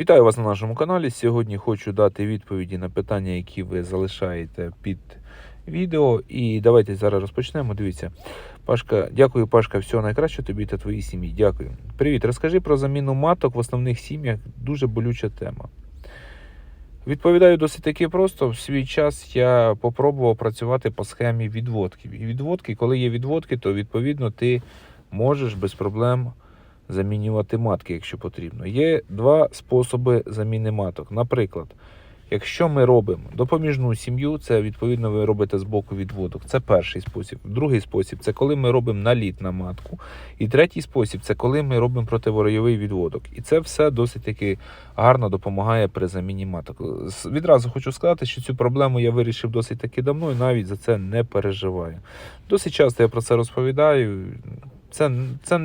Вітаю вас на нашому каналі. Сьогодні хочу дати відповіді на питання, які ви залишаєте під відео. І давайте зараз розпочнемо. Дивіться, Пашка, дякую, Пашка, всього найкращого тобі та твоїй сім'ї. Дякую. Привіт, розкажи про заміну маток в основних сім'ях. Дуже болюча тема. Відповідаю досить таки просто. В свій час я попробував працювати по схемі відводків. І відводки, коли є відводки, то відповідно ти можеш без проблем замінювати матки, якщо потрібно. Є два способи заміни маток. Наприклад, якщо ми робимо допоміжну сім'ю, це відповідно ви робите з боку відводок. Це перший спосіб. Другий спосіб це коли ми робимо наліт на матку. І третій спосіб це коли ми робимо противоройовий відводок. І це все досить таки гарно допомагає при заміні маток. Відразу хочу сказати, що цю проблему я вирішив досить таки давно і навіть за це не переживаю. Досить часто я про це розповідаю. Це, це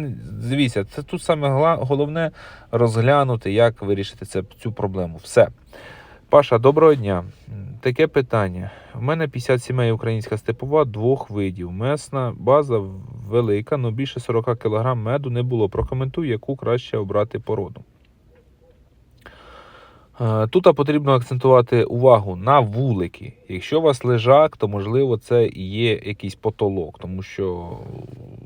дивіться, це тут саме головне розглянути, як вирішити це, цю проблему. Все. Паша, доброго дня. Таке питання. У мене 50 сімей українська степова двох видів. Месна база велика, але більше 40 кг меду не було. Прокоментуй, яку краще обрати породу. Е, Тут потрібно акцентувати увагу на вулики. Якщо у вас лежак, то можливо це і є якийсь потолок, тому що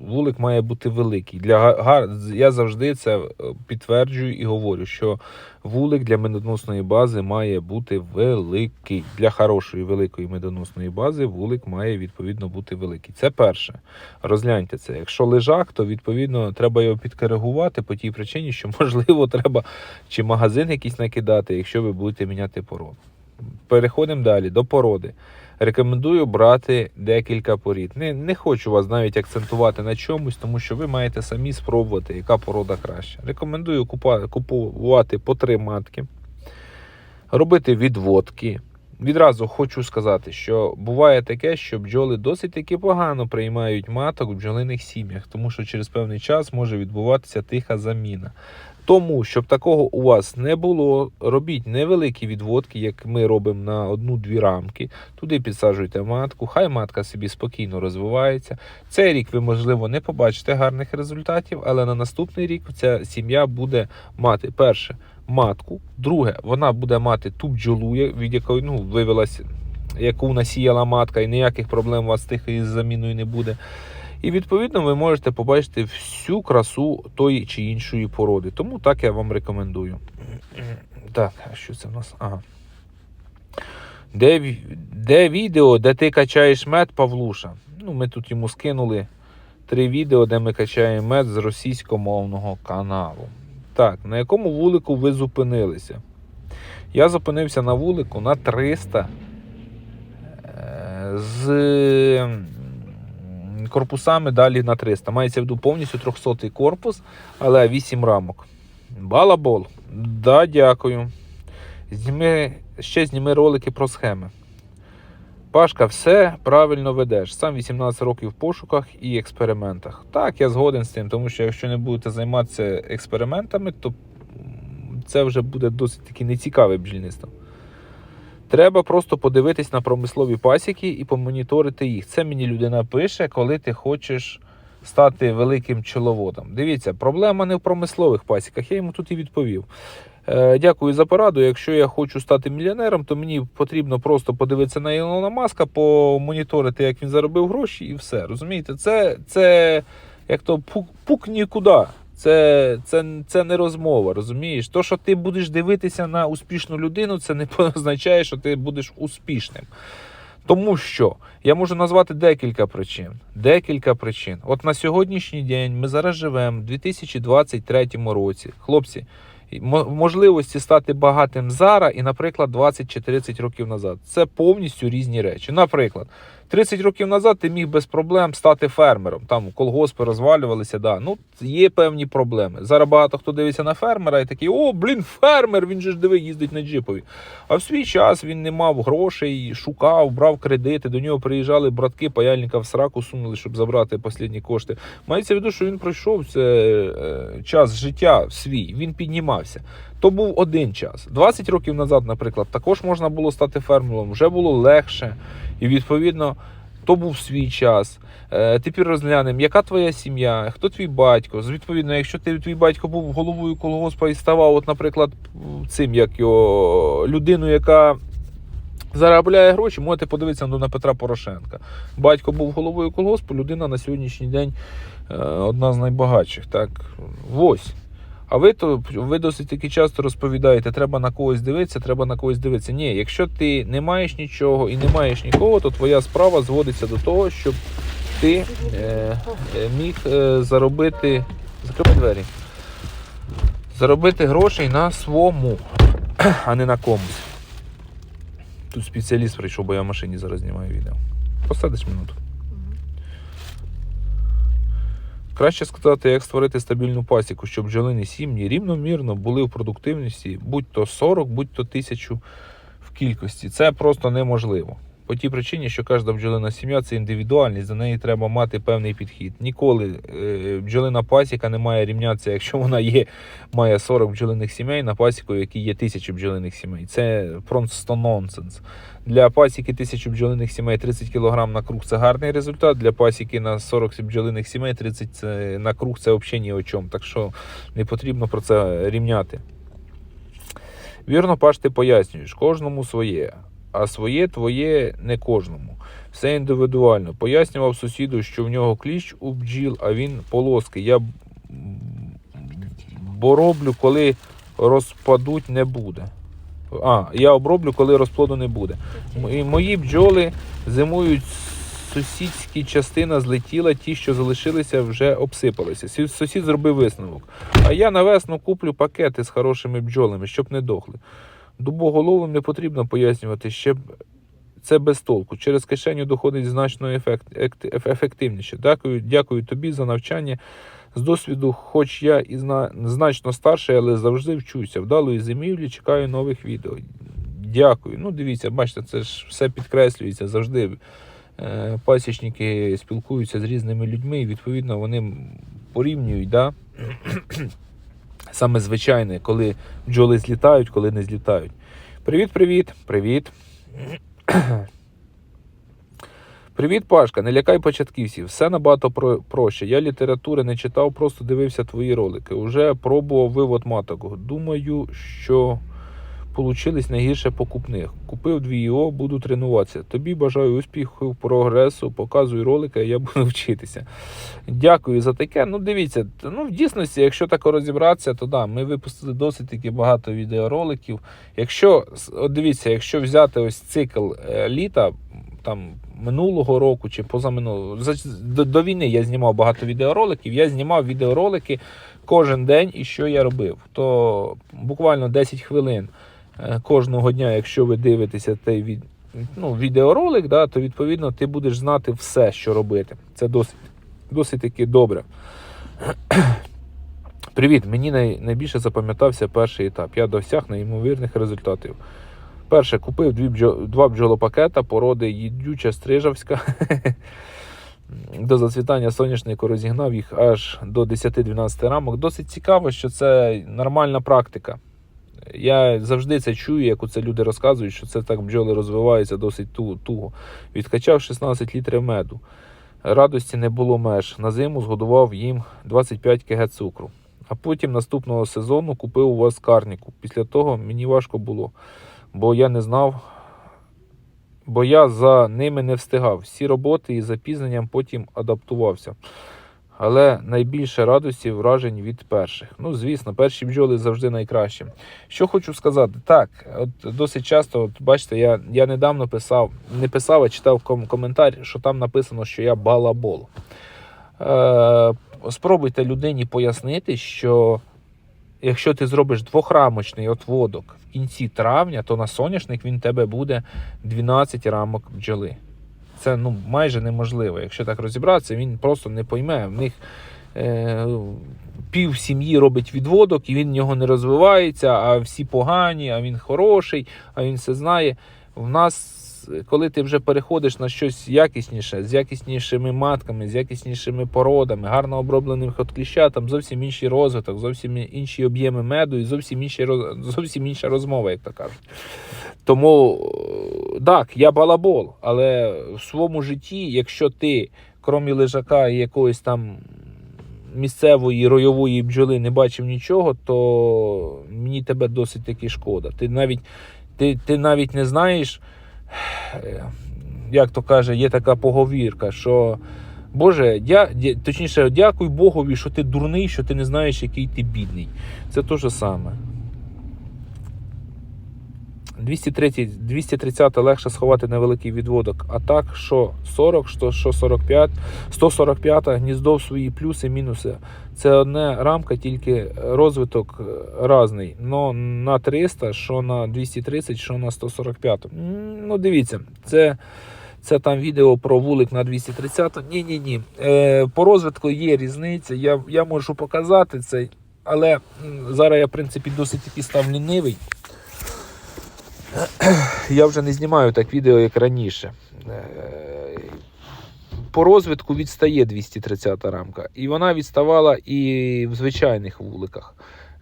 вулик має бути великий. Для. Я завжди це е, підтверджую і говорю, що вулик для медоносної бази має бути великий. Для хорошої великої медоносної бази вулик має відповідно бути великий. Це перше. Розгляньте це. Якщо лежак, то відповідно треба його підкоригувати по тій причині, що можливо треба чи магазин якийсь накидати, якщо ви будете міняти породу. Переходимо далі до породи. Рекомендую брати декілька порід. Не, не хочу вас навіть акцентувати на чомусь, тому що ви маєте самі спробувати, яка порода краща. Рекомендую купувати по три матки, робити відводки. Відразу хочу сказати, що буває таке, що бджоли досить таки погано приймають маток в бджолиних сім'ях, тому що через певний час може відбуватися тиха заміна. Тому, щоб такого у вас не було, робіть невеликі відводки, як ми робимо на одну-дві рамки. Туди підсаджуйте матку, хай матка собі спокійно розвивається. Цей рік ви, можливо, не побачите гарних результатів, але на наступний рік ця сім'я буде мати перше матку, друге, вона буде мати ту бджолу, від якої ну, вивелась, яку насіяла матка, і ніяких проблем у вас з тихою заміною не буде. І відповідно ви можете побачити всю красу тої чи іншої породи. Тому так я вам рекомендую. Так, а що це в нас? Ага. Де, де відео, де ти качаєш мед, Павлуша? Ну, ми тут йому скинули три відео, де ми качаємо мед з російськомовного каналу. Так, на якому вулику ви зупинилися? Я зупинився на вулику на 300 е, з корпусами далі на 300. Мається в виду повністю 300 корпус, але 8 рамок. Балабол. Да, дякую. Зніми, ще зніми ролики про схеми. Пашка, все правильно ведеш. Сам 18 років в пошуках і експериментах. Так, я згоден з тим, тому що якщо не будете займатися експериментами, то це вже буде досить таки нецікаве бджільництво. Треба просто подивитись на промислові пасіки і помоніторити їх. Це мені людина пише, коли ти хочеш стати великим пчеловодом. Дивіться, проблема не в промислових пасіках. Я йому тут і відповів. Е, Дякую за пораду. Якщо я хочу стати мільйонером, то мені потрібно просто подивитися на Ілона Маска, помоніторити, як він заробив гроші, і все. Розумієте, це, це як то пук, пук нікуди. Це, це, це не розмова, розумієш? То, що ти будеш дивитися на успішну людину, це не означає, що ти будеш успішним. Тому що я можу назвати декілька причин. Декілька причин. От на сьогоднішній день ми зараз живемо в 2023 році. Хлопці, можливості стати багатим зараз і, наприклад, 20 чи 30 років назад. Це повністю різні речі. Наприклад, 30 років назад ти міг без проблем стати фермером. Там колгоспи розвалювалися, да. Ну, є певні проблеми. Зараз багато хто дивиться на фермера і такий, о, блін, фермер, він же ж диви, їздить на джипові. А в свій час він не мав грошей, шукав, брав кредити. До нього приїжджали братки, паяльника в сраку сунули, щоб забрати останні кошти. Мається в виду, що він пройшов це е, час життя свій, він піднімався. То був один час. 20 років назад, наприклад, також можна було стати фермером, вже було легше. І відповідно то був свій час. Е, Тепер розглянемо, яка твоя сім'я, хто твій батько. Відповідно, якщо ти твій батько був головою колгоспа і ставав, от, наприклад, цим як його людиною, яка заробляє гроші, можете подивитися на Петра Порошенка. Батько був головою колгоспу, людина на сьогоднішній день е, одна з найбагатших. Так, ось. А ви то ви досить таки часто розповідаєте, треба на когось дивитися, треба на когось дивитися. Ні, якщо ти не маєш нічого і не маєш нікого, то твоя справа зводиться до того, щоб ти е, е, міг е, заробити. Закривай двері. Заробити грошей на своєму, а не на комусь. Тут спеціаліст прийшов, бо я в машині зараз знімаю відео. Посадиш минуту. Краще сказати, як створити стабільну пасіку, щоб бджолині сім'ї рівномірно були в продуктивності, будь то 40, будь то 1000 в кількості. Це просто неможливо. По тій причині, що кожна бджолина сім'я це індивідуальність, до неї треба мати певний підхід. Ніколи е, бджолина пасіка не має рівнятися, якщо вона є, має 40 бджолиних сімей на пасіку, які є 1000 бджолиних сімей. Це просто нонсенс. Для пасіки 1000 бджолиних сімей 30 кг на круг це гарний результат. Для пасіки на 40 бджолиних сімей 30 це- на круг це взагалі ні о чому. Так що не потрібно про це рівняти. Вірно, Паш, ти пояснюєш, кожному своє, а своє твоє не кожному. Все індивідуально. Пояснював сусіду, що в нього кліщ у бджіл, а він полоски. Я б- бо роблю, коли розпадуть не буде. А, я оброблю, коли розплоду не буде. І мої бджоли зимують. Сусідські частина злетіла, ті, що залишилися, вже обсипалися. Сусід зробив висновок. А я на весну куплю пакети з хорошими бджолами, щоб не дохли. Дубоголовим не потрібно пояснювати, ще це без толку. Через кишеню доходить значно ефект, ефективніше. Дякую, дякую тобі за навчання. З досвіду, хоч я і зна, значно старший, але завжди вчуся. Вдалої зимівлі, чекаю нових відео. Дякую. Ну, дивіться, бачите, це ж все підкреслюється завжди. Е, Пасічники спілкуються з різними людьми, і відповідно вони порівнюють. Да? Саме звичайне, коли бджоли злітають, коли не злітають. Привіт, привіт, привіт. Привіт, Пашка. Не лякай початківців. Все набагато про- проще. Я літератури не читав, просто дивився твої ролики. Уже пробував вивод маток. Думаю, що получились найгірше покупних. Купив дві ІО, буду тренуватися. Тобі бажаю успіху, прогресу, показуй ролики, я буду вчитися. Дякую за таке. Ну, дивіться, ну в дійсності, якщо так розібратися, то да, ми випустили досить таки багато відеороликів. Якщо от дивіться, якщо взяти ось цикл е, літа там минулого року чи позаминулого, за- до, до війни я знімав багато відеороликів. Я знімав відеоролики кожен день і що я робив. То буквально 10 хвилин кожного дня, якщо ви дивитеся той від, ну, відеоролик, да, то відповідно ти будеш знати все, що робити. Це досить, досить таки добре. Привіт, мені най, найбільше запам'ятався перший етап. Я досяг неймовірних результатів. Перше, купив дві бджо, два бджолопакета породи їдюча стрижавська. До зацвітання соняшнику розігнав їх аж до 10-12 рамок. Досить цікаво, що це нормальна практика. Я завжди це чую, як оце люди розказують, що це так бджоли розвиваються досить туго. Відкачав 16 літрів меду. Радості не було меж. На зиму згодував їм 25 кг цукру. А потім наступного сезону купив у вас карніку. Після того мені важко було, бо я не знав, бо я за ними не встигав. Всі роботи і запізненням потім адаптувався. Але найбільше радості вражень від перших. Ну, звісно, перші бджоли завжди найкращі. Що хочу сказати, так, от досить часто, от бачите, я, я недавно писав, не писав, а читав ком- коментар, що там написано, що я балабол. Е, спробуйте людині пояснити, що якщо ти зробиш двохрамочний отводок в кінці травня, то на соняшник він тебе буде 12 рамок бджоли. Це ну, майже неможливо. Якщо так розібратися, він просто не пойме. В них е, пів сім'ї робить відводок, і він в нього не розвивається, а всі погані, а він хороший, а він все знає. В нас, коли ти вже переходиш на щось якісніше, з якіснішими матками, з якіснішими породами, гарно обробленим от там зовсім інший розвиток, зовсім інші об'єми меду і зовсім, інші, зовсім інша розмова, як то кажуть. Тому е, так, я балабол, але в своєму житті, якщо ти, крім лежака і якоїсь там місцевої ройової бджоли не бачив нічого, то мені тебе досить таки шкода. Ти навіть, ти, ти навіть не знаєш, як то каже, є така поговірка, що Боже, дя, точніше, дякуй Богові, що ти дурний, що ти не знаєш, який ти бідний. Це те ж саме. 230, 230 легше сховати невеликий відводок. А так, що 40, що, що 45, 145 гніздо в свої плюси, мінуси. Це одне рамка, тільки розвиток е, різний. Но на 300, що на 230, що на 145. Ну, дивіться, це. Це там відео про вулик на 230. Ні, ні, ні. Е, по розвитку є різниця. Я, я можу показати це, але зараз я, в принципі, досить таки став лінивий. Я вже не знімаю так відео, як раніше. Е, По розвитку відстає 230 рамка. І вона відставала і в звичайних вуликах,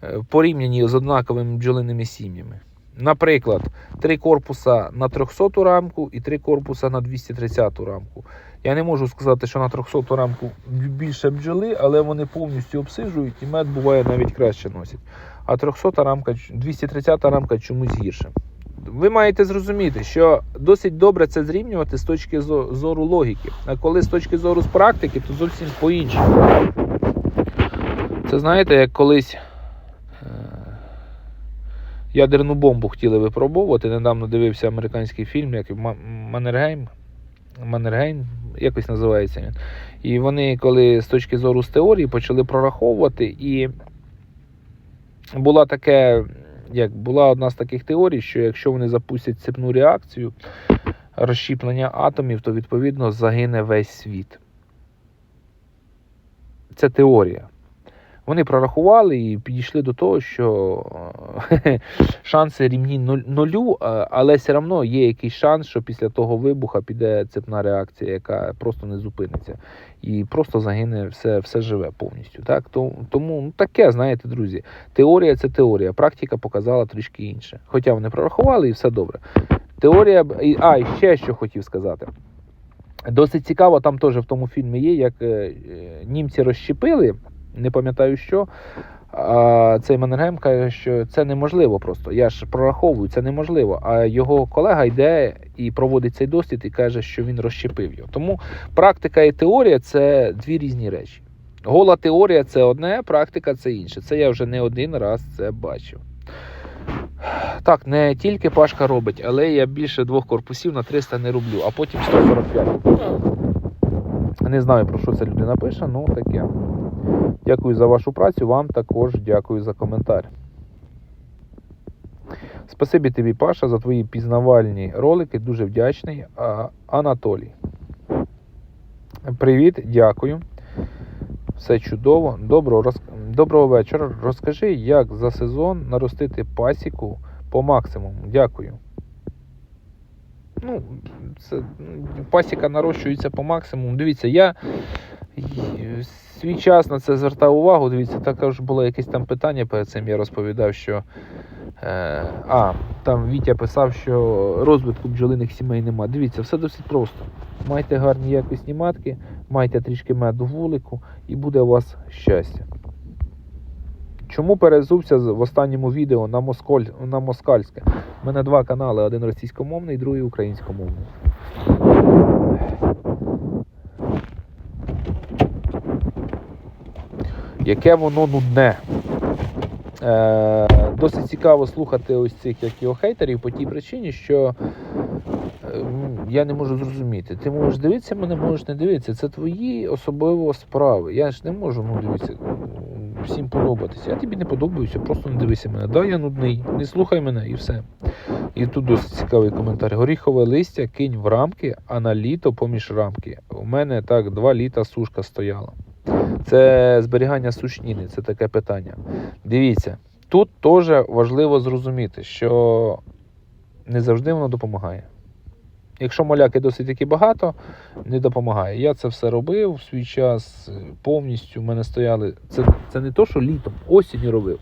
е, в порівнянні з однаковими бджолиними сім'ями. Наприклад, три корпуса на 300 рамку і три корпуса на 230 рамку. Я не можу сказати, що на 300 рамку більше бджоли, але вони повністю обсиджують і мед буває навіть краще носять. А 300 рамка, 230 рамка чомусь гірше. Ви маєте зрозуміти, що досить добре це зрівнювати з точки зору логіки. А коли з точки зору з практики, то зовсім по-іншому. Це знаєте, як колись е, ядерну бомбу хотіли випробовувати. Недавно дивився американський фільм, як Ма- Маннергейм. Маннергейм, якось називається він. І вони, коли з точки зору з теорії почали прораховувати, і була таке, як була одна з таких теорій, що якщо вони запустять цепну реакцію розщіплення атомів, то відповідно загине весь світ. Це теорія. Вони прорахували і підійшли до того, що е, шанси рівні нулю, але все одно є якийсь шанс, що після того вибуха піде цепна реакція, яка просто не зупиниться. І просто загине все, все живе повністю. Так? Тому ну, таке, знаєте, друзі, теорія це теорія, практика показала трішки інше. Хоча вони прорахували і все добре. Теорія. А, і ще що хотів сказати. Досить цікаво, там теж в тому фільмі є, як е, е, німці розщепили, не пам'ятаю що. А цей Маннергейм каже, що це неможливо просто. Я ж прораховую, це неможливо. А його колега йде і проводить цей дослід і каже, що він розщепив його. Тому практика і теорія це дві різні речі. Гола теорія це одне, практика це інше. Це я вже не один раз це бачив. Так, не тільки Пашка робить, але я більше двох корпусів на 300 не роблю, а потім 145. Не знаю, про що ця людина пише, ну таке. Дякую за вашу працю, вам також дякую за коментар. Спасибі тобі, Паша, за твої пізнавальні ролики. Дуже вдячний. Анатолій. Привіт, дякую. Все чудово. Доброго, роз... Доброго вечора. Розкажи, як за сезон наростити пасіку по максимуму. Дякую. Ну, це, пасіка нарощується по максимуму. Дивіться, я свій час на це звертав увагу. Дивіться, також було якесь там питання перед цим. Я розповідав, що. Е, а, там Вітя писав, що розвитку бджолиних сімей нема. Дивіться, все досить просто. Майте гарні якісні матки, майте трішки меду вулику, і буде у вас щастя. Чому перезувся в останньому відео на, москоль, на москальське? У мене два канали: один російськомовний, другий українськомовний. Яке воно нудне. Е, досить цікаво слухати ось цих як його хейтерів по тій причині, що е, я не можу зрозуміти. Ти можеш дивитися мене, можеш не дивитися. Це твої особливо справи. Я ж не можу, ну дивіться, м, всім подобатися. Я тобі не подобаюся, просто не дивися мене. Да, я нудний, не слухай мене і все. І тут досить цікавий коментар. Горіхове листя кинь в рамки, а на літо поміж рамки. У мене так два літа сушка стояла. Це зберігання сушніни, це таке питання. Дивіться, тут теж важливо зрозуміти, що не завжди воно допомагає. Якщо моляки досить таки багато, не допомагає. Я це все робив в свій час е, повністю. У мене стояли. Це, це не то, що літом, осінню робив.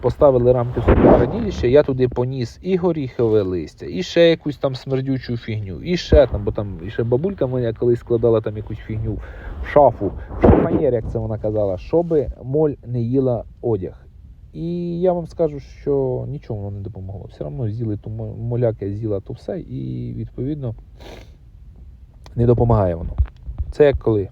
Поставили рамки хладилища, я туди поніс і горіхове листя, і ще якусь там смердючу фігню, і ще там, бо там і ще бабулька моя колись складала там якусь фігню в шафу, в шифонєр, як це вона казала, щоби моль не їла одяг. І я вам скажу, що нічого воно не допомогло. Все одно з'їли ту мо- моляки, з'їла то все, і відповідно не допомагає воно. Це як коли.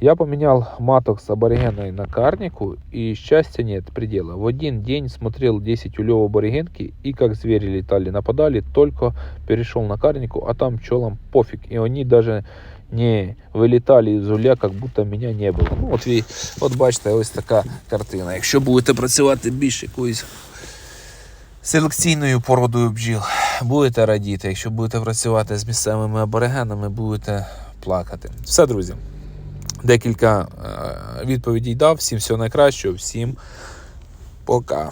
Я поменял маток с аборигеной на карнику, и счастья нет предела. В один день смотрел 10 улев аборигенки, и как звери летали, нападали, только перешел на карнику, а там пчелам пофиг. И они даже не вилітали із уля, як будто мене не було. Ну, от, ви, от бачите, ось така картина. Якщо будете працювати більш якоюсь селекційною породою бджіл, будете радіти. Якщо будете працювати з місцевими аборигенами, будете плакати. Все, друзі. Декілька е, відповідей дав. Всім всього найкращого, всім пока.